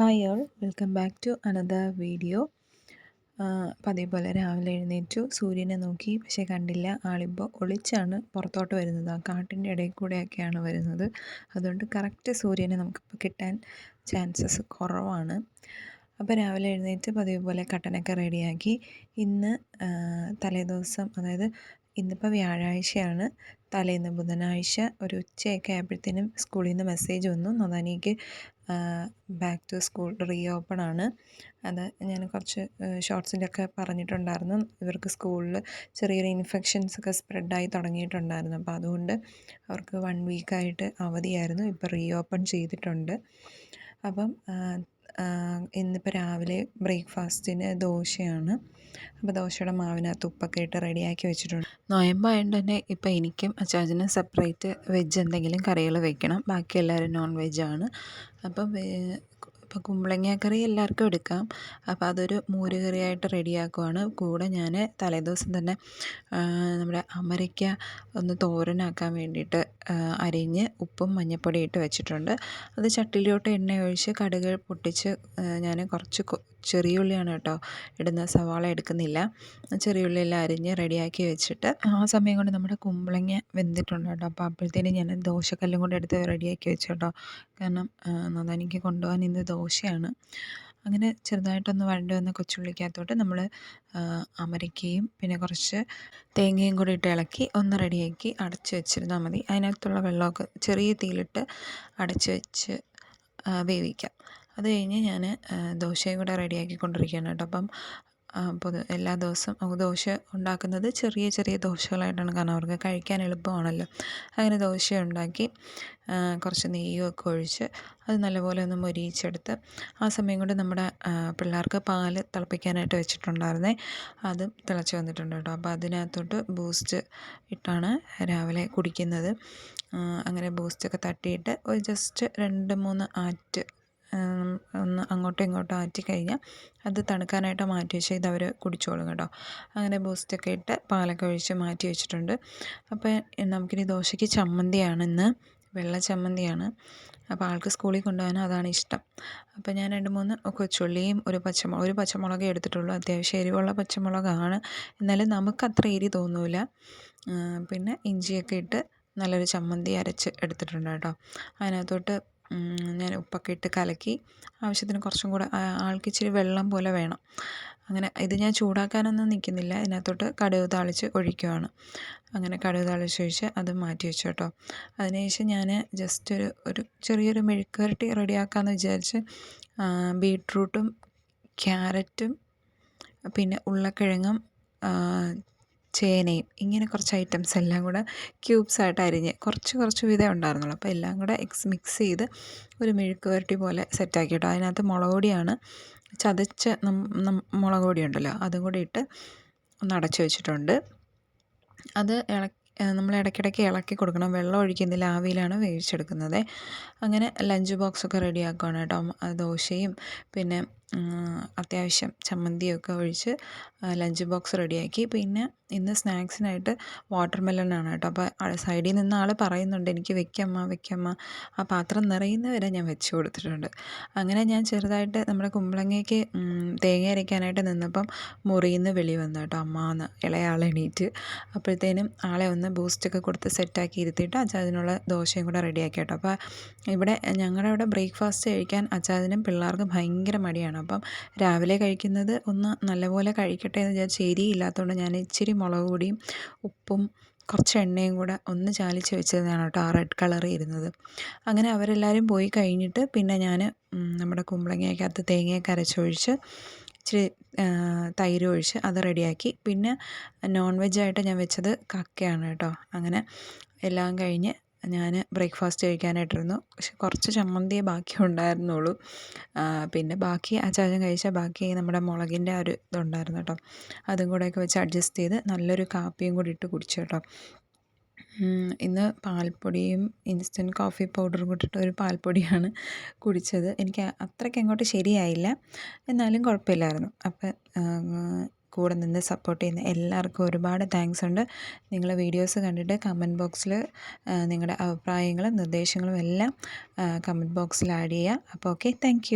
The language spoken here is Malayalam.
Hi all welcome back to another video പതിപോലെ രാവിലെ എഴുന്നേറ്റു സൂര്യനെ നോക്കി പക്ഷേ കണ്ടില്ല ആളിപ്പോൾ ഒളിച്ചാണ് പുറത്തോട്ട് വരുന്നത്. ആ കാട്ടിന്റെ ഇടയിൽ കൂടെയൊക്കെയാണ് വരുന്നത്. അതുകൊണ്ട് കറക്റ്റ് സൂര്യനെ നമുക്കിപ്പോൾ കിട്ടാൻ ചാൻസസ് കുറവാണ്. അപ്പോൾ രാവിലെ എഴുന്നേറ്റ് പതിവ് പോലെ കട്ടനൊക്കെ റെഡിയാക്കി ഇന്ന് തലേദിവസം അതായത് ഇന്നിപ്പോൾ വ്യാഴാഴ്ചയാണ്. തലേന്ന് ബുധനാഴ്ച ഒരു ഉച്ചയൊക്കെ ആയപ്പോഴത്തേനും സ്കൂളിൽ നിന്ന് മെസ്സേജ് വന്നു. നദാനിക്ക് back to school reopen ആണ്. അത് ഞാൻ കുറച്ച് ഷോർട്സിലൊക്കെ പറഞ്ഞിട്ടുണ്ടായിരുന്നു. ഇവർക്ക് സ്കൂളിൽ ചെറിയൊരു ഇൻഫെക്ഷൻസ് ഒക്കെ സ്പ്രെഡായി തുടങ്ങിയിട്ടുണ്ടായിരുന്നു. അപ്പോൾ അതുകൊണ്ട് അവർക്ക് വൺ വീക്കായിട്ട് അവധിയായിരുന്നു. ഇപ്പോൾ റീ ഓപ്പൺ ചെയ്തിട്ടുണ്ട്. അപ്പം ഇന്നിപ്പോൾ രാവിലെ ബ്രേക്ക്ഫാസ്റ്റിന് ദോശയാണ്. അപ്പോൾ ദോശയുടെ മാവിനകത്ത് ഉപ്പൊക്കെ ഇട്ട് റെഡിയാക്കി വെച്ചിട്ടുണ്ട്. നോയമ്പായതുകൊണ്ട് തന്നെ ഇപ്പോൾ എനിക്കും അച്ചാച്ചനും സെപ്പറേറ്റ് വെജ് എന്തെങ്കിലും കറികൾ വെക്കണം. ബാക്കി എല്ലാവരും നോൺ വെജ് ആണ് അപ്പം ഇപ്പോൾ കുമ്പളങ്ങ കറി എല്ലാവർക്കും എടുക്കാം. അപ്പോൾ അതൊരു മോര് കറിയായിട്ട് റെഡിയാക്കുവാണ്. കൂടെ ഞാൻ തലേദിവസം തന്നെ നമ്മുടെ അമരയ്ക്ക ഒന്ന് തോരനാക്കാൻ വേണ്ടിയിട്ട് അരിഞ്ഞ് ഉപ്പും മഞ്ഞൾപ്പൊടി ഇട്ട് വെച്ചിട്ടുണ്ട്. അത് ചട്ടിയിലോട്ട് എണ്ണ ഒഴിച്ച് കടുക് പൊട്ടിച്ച് ഞാൻ കുറച്ച് ചെറിയ ഉള്ളിയാണ് കേട്ടോ ഇടുന്ന സവാള എടുക്കുന്നില്ല. ചെറിയ ഉള്ളിയെല്ലാം അരിഞ്ഞ് റെഡിയാക്കി വെച്ചിട്ട് ആ സമയം കൊണ്ട് നമ്മുടെ കുമ്പളങ്ങ വെന്തിട്ടുണ്ട് കേട്ടോ. അപ്പോൾ അപ്പോഴത്തേനും ഞാൻ ദോശക്കല്ലും കൊണ്ട് എടുത്ത് റെഡിയാക്കി വെച്ചു കേട്ടോ. കാരണം നന്ദനിക്ക് കൊണ്ടുപോകാൻ ഇന്ന് ദോശയാണ്. അങ്ങനെ ചെറുതായിട്ടൊന്ന് വഴണ്ട് വന്ന കൊച്ചുള്ളിക്കകത്തോട്ട് നമ്മൾ അമരിക്കയും പിന്നെ കുറച്ച് തേങ്ങയും കൂടി ഇട്ട് ഇളക്കി ഒന്ന് റെഡിയാക്കി അടച്ച് വെച്ചിരുന്നാൽ മതി. അതിനകത്തുള്ള വെള്ളമൊക്കെ ചെറിയ തീയിലിട്ട് അടച്ച് വെച്ച് വേവിക്കാം. അത് കഴിഞ്ഞ് ഞാൻ ദോശയും കൂടെ റെഡിയാക്കിക്കൊണ്ടിരിക്കുകയാണ് കേട്ടോ. അപ്പം പൊതു എല്ലാ ദിവസവും ദോശ ഉണ്ടാക്കുന്നത് ചെറിയ ചെറിയ ദോശകളായിട്ടാണ്. കാരണം അവർക്ക് കഴിക്കാൻ എളുപ്പമാണല്ലോ. അങ്ങനെ ദോശ ഉണ്ടാക്കി കുറച്ച് നെയ്യുമൊക്കെ ഒഴിച്ച് അത് നല്ലപോലെ ഒന്ന് മൊരിയിച്ചെടുത്ത് ആ സമയം കൊണ്ട് നമ്മുടെ പിള്ളേർക്ക് പാൽ തിളപ്പിക്കാനായിട്ട് വെച്ചിട്ടുണ്ടായിരുന്നേ. അതും തിളച്ച് വന്നിട്ടുണ്ട് കേട്ടോ. അപ്പോൾ അതിനകത്തോട്ട് ബൂസ്റ്റ് ഇട്ടാണ് രാവിലെ കുടിക്കുന്നത്. അങ്ങനെ ബൂസ്റ്റൊക്കെ തട്ടിയിട്ട് ഒരു ജസ്റ്റ് രണ്ട് മൂന്ന് ആറ്റ് ഒന്ന് അങ്ങോട്ടും ഇങ്ങോട്ടും ആറ്റി കഴിഞ്ഞാൽ അത് തണുക്കാനായിട്ട് മാറ്റി വെച്ച് ഇത് അവർ കുടിച്ചോളും കേട്ടോ. അങ്ങനെ ബൂസ്റ്റൊക്കെ ഇട്ട് പാലൊക്കെ ഒഴിച്ച് മാറ്റി വെച്ചിട്ടുണ്ട്. അപ്പോൾ നമുക്കിനി ദോശയ്ക്ക് ചമ്മന്തിയാണ് ഇന്ന്. വെള്ള ചമ്മന്തിയാണ്. അപ്പോൾ ആൾക്ക് സ്കൂളിൽ കൊണ്ടുപോകാൻ അതാണ് ഇഷ്ടം. അപ്പോൾ ഞാൻ രണ്ട് മൂന്ന് കൊച്ചുള്ളിയും ഒരു പച്ചമുളക് ഒരു പച്ചമുളകേ എടുത്തിട്ടുള്ളൂ. അത്യാവശ്യം എരിവുള്ള പച്ചമുളകാണ്. എന്നാലും നമുക്ക് അത്ര എരി തോന്നില്ല പിന്നെ ഇഞ്ചിയൊക്കെ ഇട്ട് നല്ലൊരു ചമ്മന്തി അരച്ച് എടുത്തിട്ടുണ്ട് കേട്ടോ. അതിനകത്തോട്ട് ഞാൻ ഉപ്പൊക്കെ ഇട്ട് കലക്കി ആവശ്യത്തിന് കുറച്ചും കൂടെ ആൾക്ക് ഇച്ചിരി വെള്ളം പോലെ വേണം. അങ്ങനെ ഇത് ഞാൻ ചൂടാക്കാനൊന്നും നിൽക്കുന്നില്ല. ഇതിനകത്തോട്ട് കടുക് താളിച്ച് ഒഴിക്കുവാണ്. അങ്ങനെ കടുക് താളിച്ച് ഒഴിച്ച് അത് മാറ്റി വെച്ചു കേട്ടോ. അതിനുശേഷം ഞാൻ ജസ്റ്റ് ഒരു ഒരു ചെറിയൊരു മെഴുക്കുവരട്ടി റെഡിയാക്കാമെന്ന് വിചാരിച്ച് ബീട്രൂട്ടും ക്യാരറ്റും പിന്നെ ഉരുളക്കിഴങ്ങും ചേനയും ഇങ്ങനെ കുറച്ച് ഐറ്റംസ് എല്ലാം കൂടെ ക്യൂബ്സായിട്ട് അരിഞ്ഞ് കുറച്ച് കുറച്ച് വിധേ ഉണ്ടായിരുന്നുള്ളൂ. അപ്പോൾ എല്ലാം കൂടെ എക്സ് മിക്സ് ചെയ്ത് ഒരു മെഴുക്ക് വരട്ടി പോലെ സെറ്റാക്കി കേട്ടോ അതിനകത്ത് മുളക് പൊടിയാണ്. ചതച്ച മുളക് പൊടി ഉണ്ടല്ലോ അതും കൂടി ഇട്ട് ഒന്ന് അടച്ചു വെച്ചിട്ടുണ്ട്. അത് ഇളക്കി നമ്മൾ ഇടയ്ക്കിടയ്ക്ക് ഇളക്കി കൊടുക്കണം. വെള്ളം ഒഴിക്കുന്നില്ല ആവിയിലാണ് വേവിച്ചെടുക്കുന്നത്. അങ്ങനെ ലഞ്ച് ബോക്സൊക്കെ റെഡിയാക്കുകയാണ് കേട്ടോ. ദോശയും പിന്നെ അത്യാവശ്യം ചമ്മന്തിയൊക്കെ ഒഴിച്ച് ലഞ്ച് ബോക്സ് റെഡിയാക്കി. പിന്നെ ഇന്ന് സ്നാക്സിനായിട്ട് വാട്ടർ മെലണാണ് കേട്ടോ. അപ്പോൾ സൈഡിൽ നിന്ന് ആൾ പറയുന്നുണ്ട് എനിക്ക് വെക്കമ്മ വെക്കമ്മ. ആ പാത്രം നിറയുന്നവരെ ഞാൻ വെച്ച് കൊടുത്തിട്ടുണ്ട്. അങ്ങനെ ഞാൻ ചെറുതായിട്ട് നമ്മുടെ കുമ്പളങ്ങയ്ക്ക് തേങ്ങ അരയ്ക്കാനായിട്ട് നിന്നപ്പം മുറിയിൽ നിന്ന് വെളി വന്നു കേട്ടോ. അമ്മ എന്ന് ഇളയാൾ എണീറ്റ്. അപ്പോഴത്തേനും ആളെ ഒന്ന് ബൂസ്റ്റൊക്കെ കൊടുത്ത് സെറ്റാക്കി ഇരുത്തിയിട്ട് അച്ചാതിനുള്ള ദോശയും കൂടെ റെഡിയാക്കി കേട്ടോ. അപ്പോൾ ഇവിടെ ഞങ്ങളുടെ ഇവിടെ ബ്രേക്ക്ഫാസ്റ്റ് കഴിക്കാൻ അച്ചാതിനും പിള്ളേർക്കും ഭയങ്കര മടിയാണ്. അപ്പം രാവിലെ കഴിക്കുന്നത് ഒന്ന് നല്ലപോലെ കഴിക്കട്ടെ എന്ന് വിചാരിച്ച് എരിയില്ലാത്തതുകൊണ്ട് ഞാൻ ഇച്ചിരി മുളക് പൊടിയും ഉപ്പും കുറച്ച് എണ്ണയും കൂടെ ഒന്ന് ചാലിച്ച് വെച്ചതാണ് കേട്ടോ ആ റെഡ് കളർ ഇരുന്നത്. അങ്ങനെ അവരെല്ലാവരും പോയി കഴിഞ്ഞിട്ട് പിന്നെ ഞാൻ നമ്മുടെ കുമ്പളങ്ങയ്ക്കകത്ത് തേങ്ങയൊക്കെ അരച്ചൊഴിച്ച് ഇച്ചിരി തൈര് ഒഴിച്ച് അത് റെഡിയാക്കി. പിന്നെ നോൺ വെജായിട്ട് ഞാൻ വെച്ചത് കക്കയാണ് കേട്ടോ. അങ്ങനെ എല്ലാം കഴിഞ്ഞ് ഞാൻ ബ്രേക്ക്ഫാസ്റ്റ് കഴിക്കാനായിട്ടിരുന്നു. പക്ഷെ കുറച്ച് ചമ്മന്തിയേ ബാക്കി ഉണ്ടായിരുന്നുള്ളൂ പിന്നെ ബാക്കി ആ ചാച്ചൻ കഴിച്ച ബാക്കി നമ്മുടെ മുളകിന്റെ ആ ഒരു ഇതുണ്ടായിരുന്നു കേട്ടോ. അതും കൂടെയൊക്കെ വെച്ച് അഡ്ജസ്റ്റ് ചെയ്ത് നല്ലൊരു കാപ്പിയും കൂടി ഇട്ട് കുടിച്ചു കേട്ടോ. ഇന്ന് പാൽപ്പൊടിയും ഇൻസ്റ്റന്റ് കോഫി പൗഡറും കൂട്ടിയിട്ട് ഒരു പാൽപ്പൊടിയാണ് കുടിച്ചത്. എനിക്ക് അത്രയ്ക്ക് അങ്ങോട്ട് ശരിയായില്ല. എന്നാലും കുഴപ്പമില്ലായിരുന്നു. അപ്പം കൂടെ നിന്ന് സപ്പോർട്ട് ചെയ്യുന്ന എല്ലാവർക്കും ഒരുപാട് താങ്ക്സ് ഉണ്ട്. നിങ്ങൾ വീഡിയോസ് കണ്ടിട്ട് കമന്റ് ബോക്സിൽ നിങ്ങളുടെ അഭിപ്രായങ്ങളും നിർദ്ദേശങ്ങളും എല്ലാം കമന്റ് ബോക്സിൽ ആഡ് ചെയ്യുക അപ്പോൾ ഓക്കെ താങ്ക്